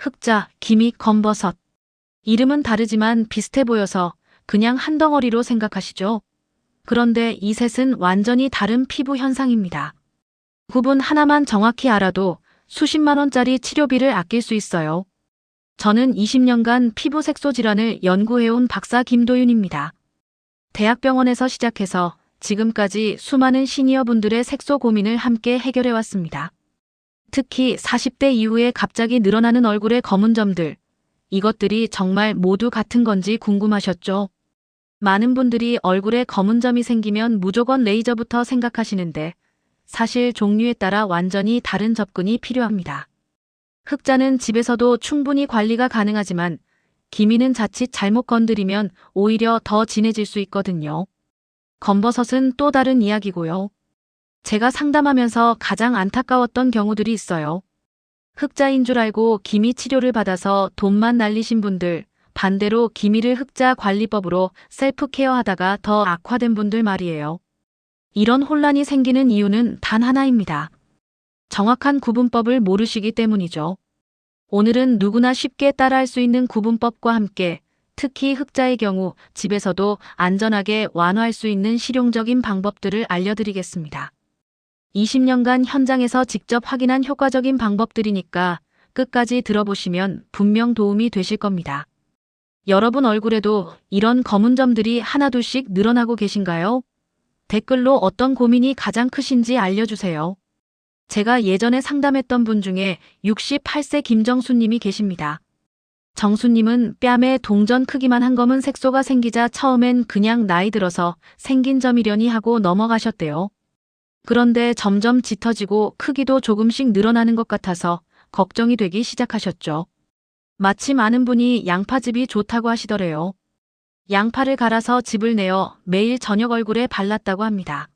흑자, 기미, 검버섯. 이름은 다르지만 비슷해 보여서 그냥 한 덩어리로 생각하시죠. 그런데 이 셋은 완전히 다른 피부 현상입니다. 구분 하나만 정확히 알아도 수십만 원짜리 치료비를 아낄 수 있어요. 저는 20년간 피부 색소 질환을 연구해온 박사 김도윤입니다. 대학병원에서 시작해서 지금까지 수많은 시니어 분들의 색소 고민을 함께 해결해 왔습니다. 특히 40대 이후에 갑자기 늘어나는 얼굴의 검은 점들. 이것들이 정말 모두 같은 건지 궁금하셨죠? 많은 분들이 얼굴에 검은 점이 생기면 무조건 레이저부터 생각하시는데 사실 종류에 따라 완전히 다른 접근이 필요합니다. 흑자는 집에서도 충분히 관리가 가능하지만 기미는 자칫 잘못 건드리면 오히려 더 진해질 수 있거든요. 검버섯은 또 다른 이야기고요. 제가 상담하면서 가장 안타까웠던 경우들이 있어요. 흑자인 줄 알고 기미 치료를 받아서 돈만 날리신 분들, 반대로 기미를 흑자 관리법으로 셀프 케어하다가 더 악화된 분들 말이에요. 이런 혼란이 생기는 이유는 단 하나입니다. 정확한 구분법을 모르시기 때문이죠. 오늘은 누구나 쉽게 따라할 수 있는 구분법과 함께 특히 흑자의 경우 집에서도 안전하게 완화할 수 있는 실용적인 방법들을 알려드리겠습니다. 20년간 현장에서 직접 확인한 효과적인 방법들이니까 끝까지 들어보시면 분명 도움이 되실 겁니다. 여러분 얼굴에도 이런 검은 점들이 하나둘씩 늘어나고 계신가요? 댓글로 어떤 고민이 가장 크신지 알려주세요. 제가 예전에 상담했던 분 중에 68세 김정수님이 계십니다. 정수님은 뺨에 동전 크기만 한 검은 색소가 생기자 처음엔 그냥 나이 들어서 생긴 점이려니 하고 넘어가셨대요. 그런데 점점 짙어지고 크기도 조금씩 늘어나는 것 같아서 걱정이 되기 시작하셨죠. 마침 아는 분이 양파즙이 좋다고 하시더래요. 양파를 갈아서 즙을 내어 매일 저녁 얼굴에 발랐다고 합니다.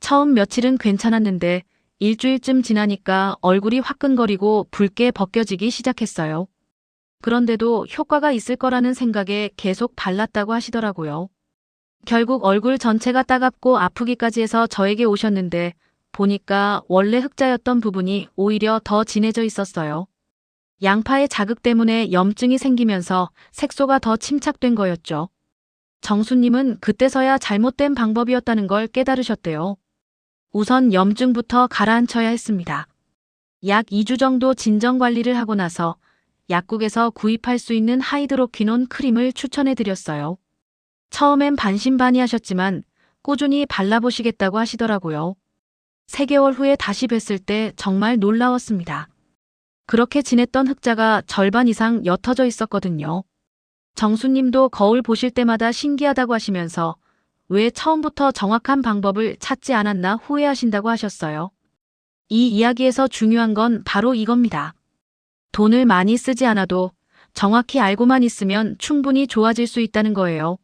처음 며칠은 괜찮았는데 일주일쯤 지나니까 얼굴이 화끈거리고 붉게 벗겨지기 시작했어요. 그런데도 효과가 있을 거라는 생각에 계속 발랐다고 하시더라고요. 결국 얼굴 전체가 따갑고 아프기까지 해서 저에게 오셨는데 보니까 원래 흑자였던 부분이 오히려 더 진해져 있었어요. 양파의 자극 때문에 염증이 생기면서 색소가 더 침착된 거였죠. 정수님은 그때서야 잘못된 방법이었다는 걸 깨달으셨대요. 우선 염증부터 가라앉혀야 했습니다. 약 2주 정도 진정 관리를 하고 나서 약국에서 구입할 수 있는 하이드로퀴논 크림을 추천해 드렸어요. 처음엔 반신반의 하셨지만 꾸준히 발라보시겠다고 하시더라고요. 3개월 후에 다시 뵀을 때 정말 놀라웠습니다. 그렇게 지냈던 흑자가 절반 이상 옅어져 있었거든요. 정수님도 거울 보실 때마다 신기하다고 하시면서 왜 처음부터 정확한 방법을 찾지 않았나 후회하신다고 하셨어요. 이 이야기에서 중요한 건 바로 이겁니다. 돈을 많이 쓰지 않아도 정확히 알고만 있으면 충분히 좋아질 수 있다는 거예요.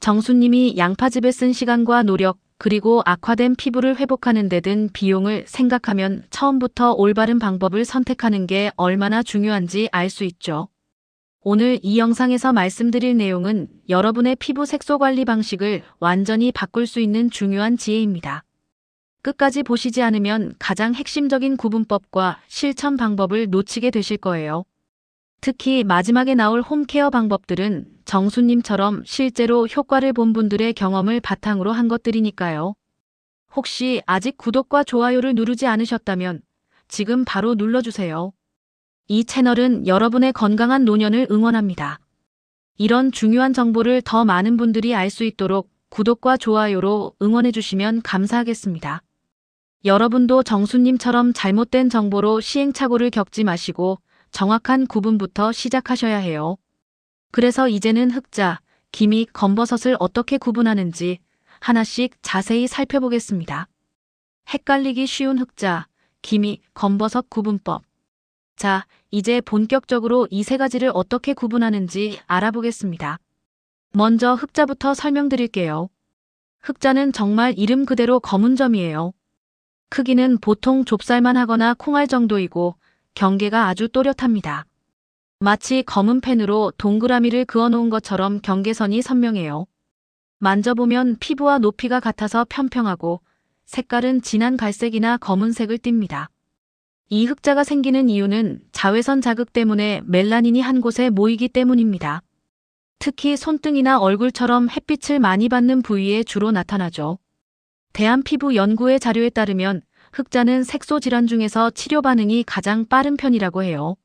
정수님이 양파즙에 쓴 시간과 노력, 그리고 악화된 피부를 회복하는 데 든 비용을 생각하면 처음부터 올바른 방법을 선택하는 게 얼마나 중요한지 알 수 있죠. 오늘 이 영상에서 말씀드릴 내용은 여러분의 피부 색소 관리 방식을 완전히 바꿀 수 있는 중요한 지혜입니다. 끝까지 보시지 않으면 가장 핵심적인 구분법과 실천 방법을 놓치게 되실 거예요. 특히 마지막에 나올 홈케어 방법들은 정수님처럼 실제로 효과를 본 분들의 경험을 바탕으로 한 것들이니까요. 혹시 아직 구독과 좋아요를 누르지 않으셨다면 지금 바로 눌러주세요. 이 채널은 여러분의 건강한 노년을 응원합니다. 이런 중요한 정보를 더 많은 분들이 알 수 있도록 구독과 좋아요로 응원해주시면 감사하겠습니다. 여러분도 정수님처럼 잘못된 정보로 시행착오를 겪지 마시고 정확한 구분부터 시작하셔야 해요. 그래서 이제는 흑자, 기미, 검버섯을 어떻게 구분하는지 하나씩 자세히 살펴보겠습니다. 헷갈리기 쉬운 흑자, 기미, 검버섯 구분법. 자, 이제 본격적으로 이 세 가지를 어떻게 구분하는지 알아보겠습니다. 먼저 흑자부터 설명드릴게요. 흑자는 정말 이름 그대로 검은 점이에요. 크기는 보통 좁쌀만 하거나 콩알 정도이고 경계가 아주 또렷합니다. 마치 검은 펜으로 동그라미를 그어놓은 것처럼 경계선이 선명해요. 만져보면 피부와 높이가 같아서 평평하고 색깔은 진한 갈색이나 검은색을 띱니다. 이 흑자가 생기는 이유는 자외선 자극 때문에 멜라닌이 한 곳에 모이기 때문입니다. 특히 손등이나 얼굴처럼 햇빛을 많이 받는 부위에 주로 나타나죠. 대한피부연구의 자료에 따르면 흑자는 색소 질환 중에서 치료 반응이 가장 빠른 편이라고 해요.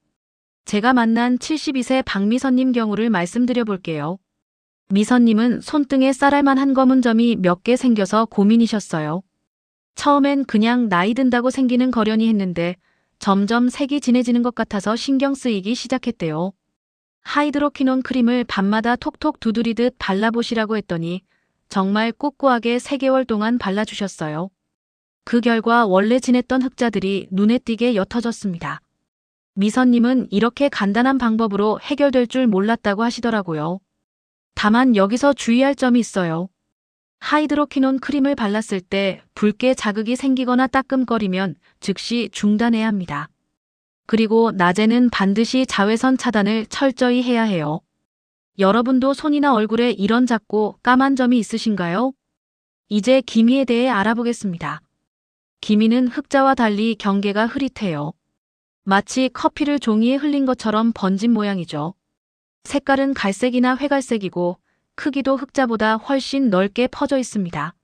제가 만난 72세 박미선님 경우를 말씀드려 볼게요. 미선님은 손등에 쌀알만 한 검은 점이 몇 개 생겨서 고민이셨어요. 처음엔 그냥 나이 든다고 생기는 거련이 했는데 점점 색이 진해지는 것 같아서 신경 쓰이기 시작했대요. 하이드로키논 크림을 밤마다 톡톡 두드리듯 발라보시라고 했더니 정말 꿋꿋하게 3개월 동안 발라주셨어요. 그 결과 원래 지냈던 흑자들이 눈에 띄게 옅어졌습니다. 미선님은 이렇게 간단한 방법으로 해결될 줄 몰랐다고 하시더라고요. 다만 여기서 주의할 점이 있어요. 하이드로키논 크림을 발랐을 때 붉게 자극이 생기거나 따끔거리면 즉시 중단해야 합니다. 그리고 낮에는 반드시 자외선 차단을 철저히 해야 해요. 여러분도 손이나 얼굴에 이런 작고 까만 점이 있으신가요? 이제 기미에 대해 알아보겠습니다. 기미는 흑자와 달리 경계가 흐릿해요. 마치 커피를 종이에 흘린 것처럼 번진 모양이죠. 색깔은 갈색이나 회갈색이고 크기도 흑자보다 훨씬 넓게 퍼져 있습니다.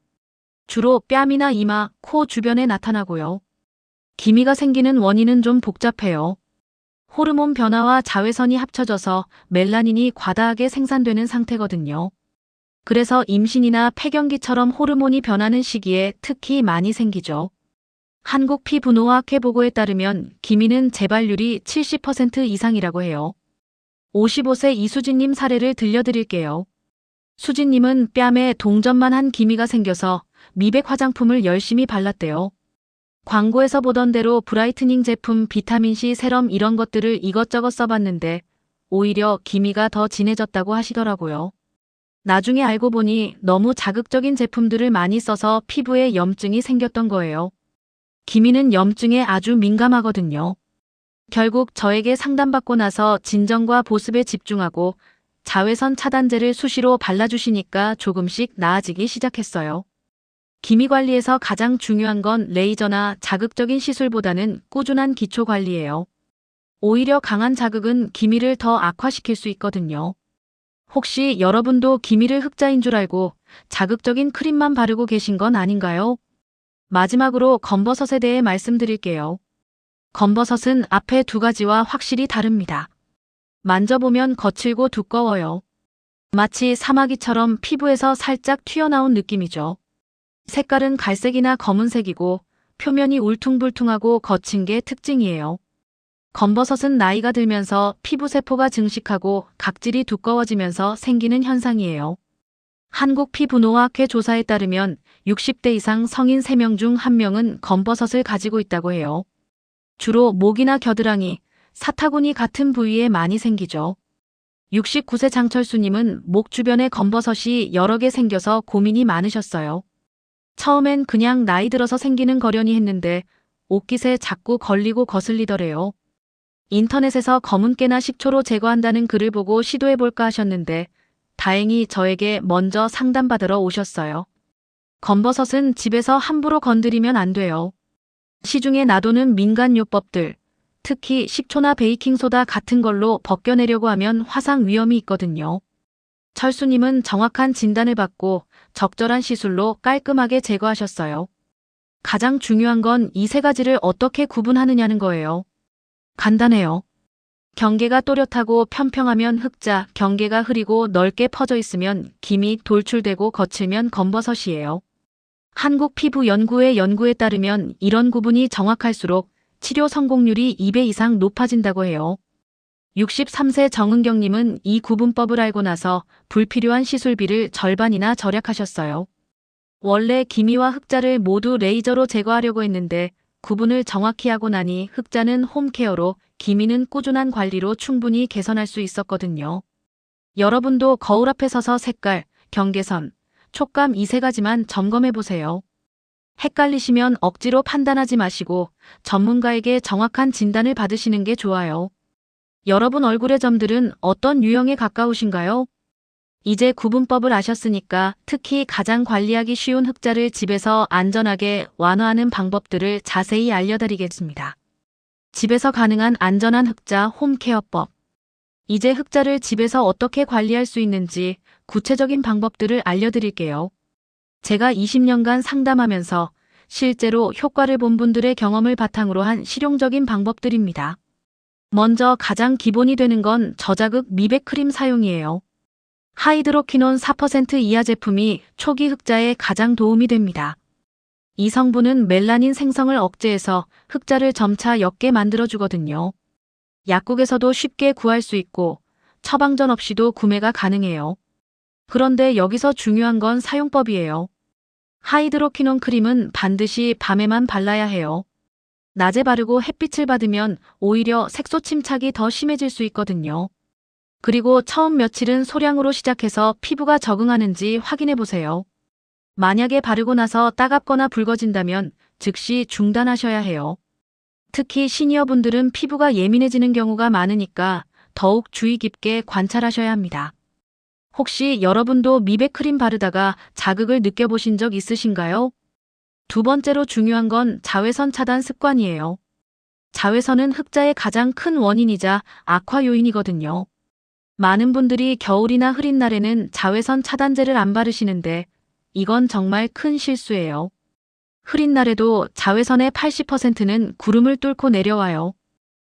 주로 뺨이나 이마, 코 주변에 나타나고요. 기미가 생기는 원인은 좀 복잡해요. 호르몬 변화와 자외선이 합쳐져서 멜라닌이 과다하게 생산되는 상태거든요. 그래서 임신이나 폐경기처럼 호르몬이 변하는 시기에 특히 많이 생기죠. 한국 피부노학회 보고에 따르면 기미는 재발률이 70% 이상이라고 해요. 55세 이수진님 사례를 들려드릴게요. 수진님은 뺨에 동전만 한 기미가 생겨서 미백 화장품을 열심히 발랐대요. 광고에서 보던 대로 브라이트닝 제품, 비타민C 세럼 이런 것들을 이것저것 써봤는데 오히려 기미가 더 진해졌다고 하시더라고요. 나중에 알고 보니 너무 자극적인 제품들을 많이 써서 피부에 염증이 생겼던 거예요. 기미는 염증에 아주 민감하거든요. 결국 저에게 상담받고 나서 진정과 보습에 집중하고 자외선 차단제를 수시로 발라주시니까 조금씩 나아지기 시작했어요. 기미 관리에서 가장 중요한 건 레이저나 자극적인 시술보다는 꾸준한 기초 관리예요. 오히려 강한 자극은 기미를 더 악화시킬 수 있거든요. 혹시 여러분도 기미를 흑자인 줄 알고 자극적인 크림만 바르고 계신 건 아닌가요? 마지막으로 검버섯에 대해 말씀드릴게요. 검버섯은 앞에 두 가지와 확실히 다릅니다. 만져보면 거칠고 두꺼워요. 마치 사마귀처럼 피부에서 살짝 튀어나온 느낌이죠. 색깔은 갈색이나 검은색이고 표면이 울퉁불퉁하고 거친 게 특징이에요. 검버섯은 나이가 들면서 피부세포가 증식하고 각질이 두꺼워지면서 생기는 현상이에요. 한국 피부노학회 조사에 따르면 60대 이상 성인 3명 중 1명은 검버섯을 가지고 있다고 해요. 주로 목이나 겨드랑이, 사타구니 같은 부위에 많이 생기죠. 69세 장철수님은 목 주변에 검버섯이 여러 개 생겨서 고민이 많으셨어요. 처음엔 그냥 나이 들어서 생기는 거련이 했는데 옷깃에 자꾸 걸리고 거슬리더래요. 인터넷에서 검은깨나 식초로 제거한다는 글을 보고 시도해볼까 하셨는데 다행히 저에게 먼저 상담받으러 오셨어요. 검버섯은 집에서 함부로 건드리면 안 돼요. 시중에 놔두는 민간요법들, 특히 식초나 베이킹소다 같은 걸로 벗겨내려고 하면 화상 위험이 있거든요. 철수님은 정확한 진단을 받고 적절한 시술로 깔끔하게 제거하셨어요. 가장 중요한 건 이 세 가지를 어떻게 구분하느냐는 거예요. 간단해요. 경계가 또렷하고 평평하면 흑자, 경계가 흐리고 넓게 퍼져 있으면 김이 돌출되고 거칠면 검버섯이에요. 한국 피부 연구의 연구에 따르면 이런 구분이 정확할수록 치료 성공률이 2배 이상 높아진다고 해요. 63세 정은경님은 이 구분법을 알고 나서 불필요한 시술비를 절반이나 절약하셨어요. 원래 기미와 흑자를 모두 레이저로 제거하려고 했는데 구분을 정확히 하고 나니 흑자는 홈케어로 기미는 꾸준한 관리로 충분히 개선할 수 있었거든요. 여러분도 거울 앞에 서서 색깔, 경계선, 촉감 이 세 가지만 점검해 보세요. 헷갈리시면 억지로 판단하지 마시고 전문가에게 정확한 진단을 받으시는 게 좋아요. 여러분 얼굴의 점들은 어떤 유형에 가까우신가요? 이제 구분법을 아셨으니까 특히 가장 관리하기 쉬운 흑자를 집에서 안전하게 완화하는 방법들을 자세히 알려드리겠습니다. 집에서 가능한 안전한 흑자 홈케어법. 이제 흑자를 집에서 어떻게 관리할 수 있는지 구체적인 방법들을 알려드릴게요. 제가 20년간 상담하면서 실제로 효과를 본 분들의 경험을 바탕으로 한 실용적인 방법들입니다. 먼저 가장 기본이 되는 건 저자극 미백 크림 사용이에요. 하이드로퀴논 4% 이하 제품이 초기 흑자에 가장 도움이 됩니다. 이 성분은 멜라닌 생성을 억제해서 흑자를 점차 옅게 만들어주거든요. 약국에서도 쉽게 구할 수 있고 처방전 없이도 구매가 가능해요. 그런데 여기서 중요한 건 사용법이에요. 하이드로퀴논 크림은 반드시 밤에만 발라야 해요. 낮에 바르고 햇빛을 받으면 오히려 색소 침착이 더 심해질 수 있거든요. 그리고 처음 며칠은 소량으로 시작해서 피부가 적응하는지 확인해 보세요. 만약에 바르고 나서 따갑거나 붉어진다면 즉시 중단하셔야 해요. 특히 시니어분들은 피부가 예민해지는 경우가 많으니까 더욱 주의 깊게 관찰하셔야 합니다. 혹시 여러분도 미백 크림 바르다가 자극을 느껴보신 적 있으신가요? 두 번째로 중요한 건 자외선 차단 습관이에요. 자외선은 흑자의 가장 큰 원인이자 악화 요인이거든요. 많은 분들이 겨울이나 흐린 날에는 자외선 차단제를 안 바르시는데 이건 정말 큰 실수예요. 흐린 날에도 자외선의 80%는 구름을 뚫고 내려와요.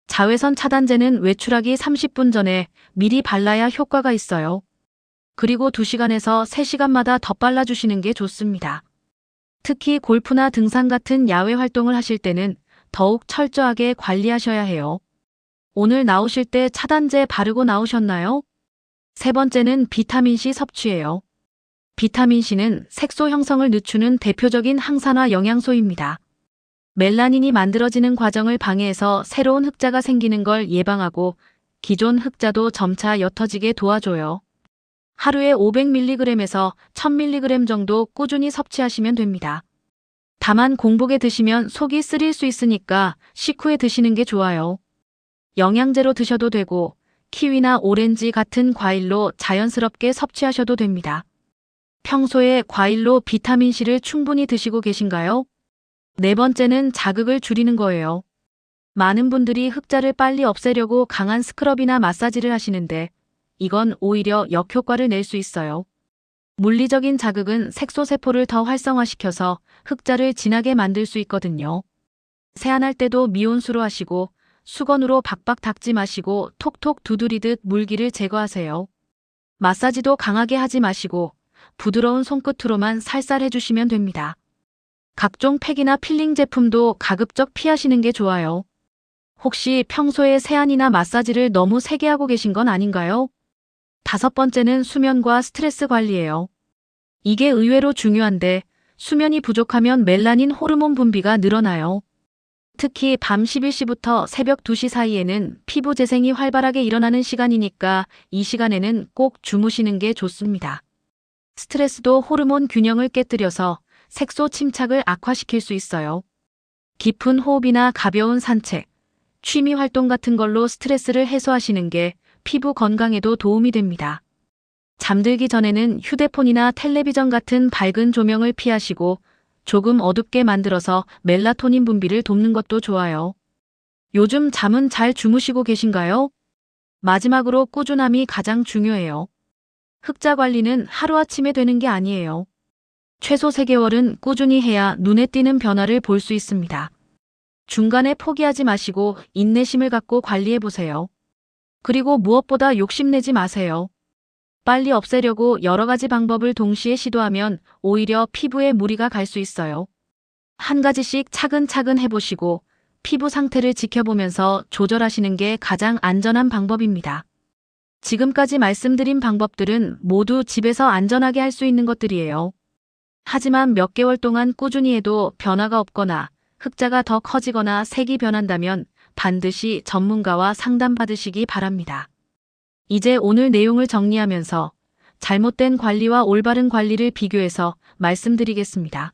자외선 차단제는 외출하기 30분 전에 미리 발라야 효과가 있어요. 그리고 2시간에서 3시간마다 더 발라주시는 게 좋습니다. 특히 골프나 등산 같은 야외 활동을 하실 때는 더욱 철저하게 관리하셔야 해요. 오늘 나오실 때 차단제 바르고 나오셨나요? 세 번째는 비타민C 섭취예요. 비타민C는 색소 형성을 늦추는 대표적인 항산화 영양소입니다. 멜라닌이 만들어지는 과정을 방해해서 새로운 흑자가 생기는 걸 예방하고 기존 흑자도 점차 옅어지게 도와줘요. 하루에 500mg에서 1000mg 정도 꾸준히 섭취하시면 됩니다. 다만 공복에 드시면 속이 쓰릴 수 있으니까 식후에 드시는 게 좋아요. 영양제로 드셔도 되고 키위나 오렌지 같은 과일로 자연스럽게 섭취하셔도 됩니다. 평소에 과일로 비타민C를 충분히 드시고 계신가요? 네 번째는 자극을 줄이는 거예요. 많은 분들이 흑자를 빨리 없애려고 강한 스크럽이나 마사지를 하시는데 이건 오히려 역효과를 낼 수 있어요. 물리적인 자극은 색소세포를 더 활성화시켜서 흑자를 진하게 만들 수 있거든요. 세안할 때도 미온수로 하시고 수건으로 박박 닦지 마시고 톡톡 두드리듯 물기를 제거하세요. 마사지도 강하게 하지 마시고 부드러운 손끝으로만 살살 해주시면 됩니다. 각종 팩이나 필링 제품도 가급적 피하시는 게 좋아요. 혹시 평소에 세안이나 마사지를 너무 세게 하고 계신 건 아닌가요? 다섯 번째는 수면과 스트레스 관리예요. 이게 의외로 중요한데 수면이 부족하면 멜라닌 호르몬 분비가 늘어나요. 특히 밤 11시부터 새벽 2시 사이에는 피부 재생이 활발하게 일어나는 시간이니까 이 시간에는 꼭 주무시는 게 좋습니다. 스트레스도 호르몬 균형을 깨뜨려서 색소 침착을 악화시킬 수 있어요. 깊은 호흡이나 가벼운 산책, 취미 활동 같은 걸로 스트레스를 해소하시는 게 피부 건강에도 도움이 됩니다. 잠들기 전에는 휴대폰이나 텔레비전 같은 밝은 조명을 피하시고 조금 어둡게 만들어서 멜라토닌 분비를 돕는 것도 좋아요. 요즘 잠은 잘 주무시고 계신가요? 마지막으로 꾸준함이 가장 중요해요. 흑자 관리는 하루아침에 되는 게 아니에요. 최소 3개월은 꾸준히 해야 눈에 띄는 변화를 볼 수 있습니다. 중간에 포기하지 마시고 인내심을 갖고 관리해 보세요. 그리고 무엇보다 욕심내지 마세요. 빨리 없애려고 여러 가지 방법을 동시에 시도하면 오히려 피부에 무리가 갈 수 있어요. 한 가지씩 차근차근 해보시고 피부 상태를 지켜보면서 조절하시는 게 가장 안전한 방법입니다. 지금까지 말씀드린 방법들은 모두 집에서 안전하게 할 수 있는 것들이에요. 하지만 몇 개월 동안 꾸준히 해도 변화가 없거나 흑자가 더 커지거나 색이 변한다면 반드시 전문가와 상담받으시기 바랍니다. 이제 오늘 내용을 정리하면서 잘못된 관리와 올바른 관리를 비교해서 말씀드리겠습니다.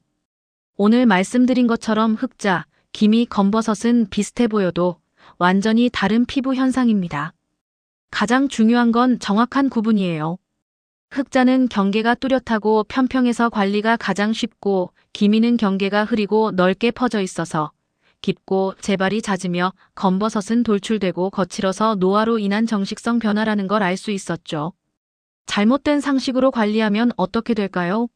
오늘 말씀드린 것처럼 흑자, 기미, 검버섯은 비슷해 보여도 완전히 다른 피부 현상입니다. 가장 중요한 건 정확한 구분이에요. 흑자는 경계가 뚜렷하고 편평해서 관리가 가장 쉽고 기미는 경계가 흐리고 넓게 퍼져 있어서 깊고 재발이 잦으며 검버섯은 돌출되고 거칠어서 노화로 인한 정식성 변화라는 걸 알 수 있었죠. 잘못된 상식으로 관리하면 어떻게 될까요?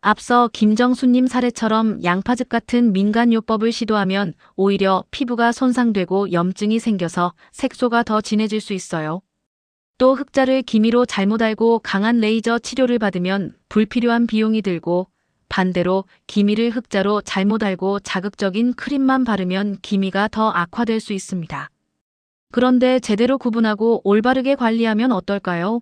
앞서 김정수님 사례처럼 양파즙 같은 민간요법을 시도하면 오히려 피부가 손상되고 염증이 생겨서 색소가 더 진해질 수 있어요. 또 흑자를 기미로 잘못 알고 강한 레이저 치료를 받으면 불필요한 비용이 들고 반대로 기미를 흑자로 잘못 알고 자극적인 크림만 바르면 기미가 더 악화될 수 있습니다. 그런데 제대로 구분하고 올바르게 관리하면 어떨까요?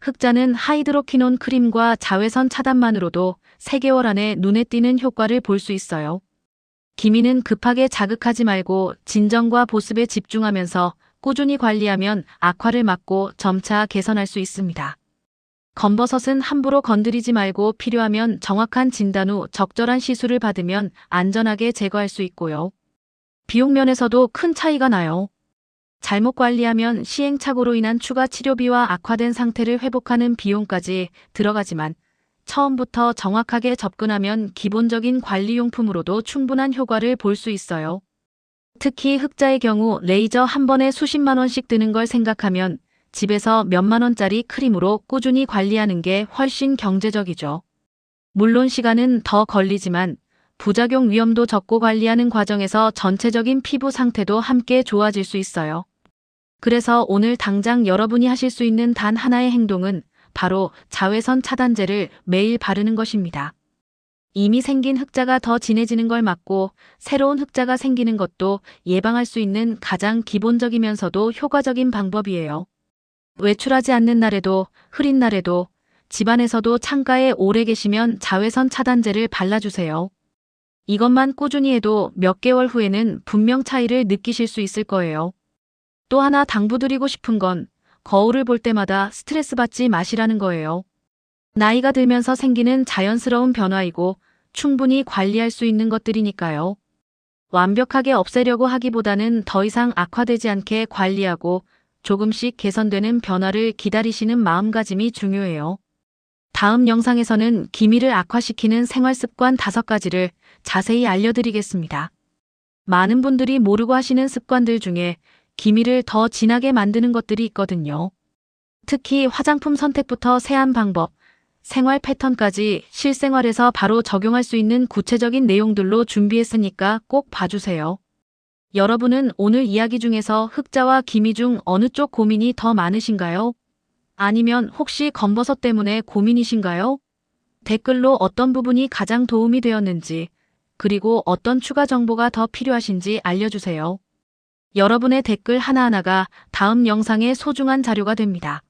흑자는 하이드로키논 크림과 자외선 차단만으로도 3개월 안에 눈에 띄는 효과를 볼 수 있어요. 기미는 급하게 자극하지 말고 진정과 보습에 집중하면서 꾸준히 관리하면 악화를 막고 점차 개선할 수 있습니다. 검버섯은 함부로 건드리지 말고 필요하면 정확한 진단 후 적절한 시술을 받으면 안전하게 제거할 수 있고요. 비용 면에서도 큰 차이가 나요. 잘못 관리하면 시행착오로 인한 추가 치료비와 악화된 상태를 회복하는 비용까지 들어가지만 처음부터 정확하게 접근하면 기본적인 관리용품으로도 충분한 효과를 볼 수 있어요. 특히 흑자의 경우 레이저 한 번에 수십만 원씩 드는 걸 생각하면 집에서 몇만 원짜리 크림으로 꾸준히 관리하는 게 훨씬 경제적이죠. 물론 시간은 더 걸리지만 부작용 위험도 적고 관리하는 과정에서 전체적인 피부 상태도 함께 좋아질 수 있어요. 그래서 오늘 당장 여러분이 하실 수 있는 단 하나의 행동은 바로 자외선 차단제를 매일 바르는 것입니다. 이미 생긴 흑자가 더 진해지는 걸 막고 새로운 흑자가 생기는 것도 예방할 수 있는 가장 기본적이면서도 효과적인 방법이에요. 외출하지 않는 날에도 흐린 날에도 집안에서도 창가에 오래 계시면 자외선 차단제를 발라주세요. 이것만 꾸준히 해도 몇 개월 후에는 분명 차이를 느끼실 수 있을 거예요. 또 하나 당부드리고 싶은 건 거울을 볼 때마다 스트레스 받지 마시라는 거예요. 나이가 들면서 생기는 자연스러운 변화이고 충분히 관리할 수 있는 것들이니까요. 완벽하게 없애려고 하기보다는 더 이상 악화되지 않게 관리하고 조금씩 개선되는 변화를 기다리시는 마음가짐이 중요해요. 다음 영상에서는 기미를 악화시키는 생활 습관 5가지를 자세히 알려드리겠습니다. 많은 분들이 모르고 하시는 습관들 중에 기미를 더 진하게 만드는 것들이 있거든요. 특히 화장품 선택부터 세안 방법, 생활 패턴까지 실생활에서 바로 적용할 수 있는 구체적인 내용들로 준비했으니까 꼭 봐주세요. 여러분은 오늘 이야기 중에서 흑자와 기미 중 어느 쪽 고민이 더 많으신가요? 아니면 혹시 검버섯 때문에 고민이신가요? 댓글로 어떤 부분이 가장 도움이 되었는지, 그리고 어떤 추가 정보가 더 필요하신지 알려주세요. 여러분의 댓글 하나하나가 다음 영상의 소중한 자료가 됩니다.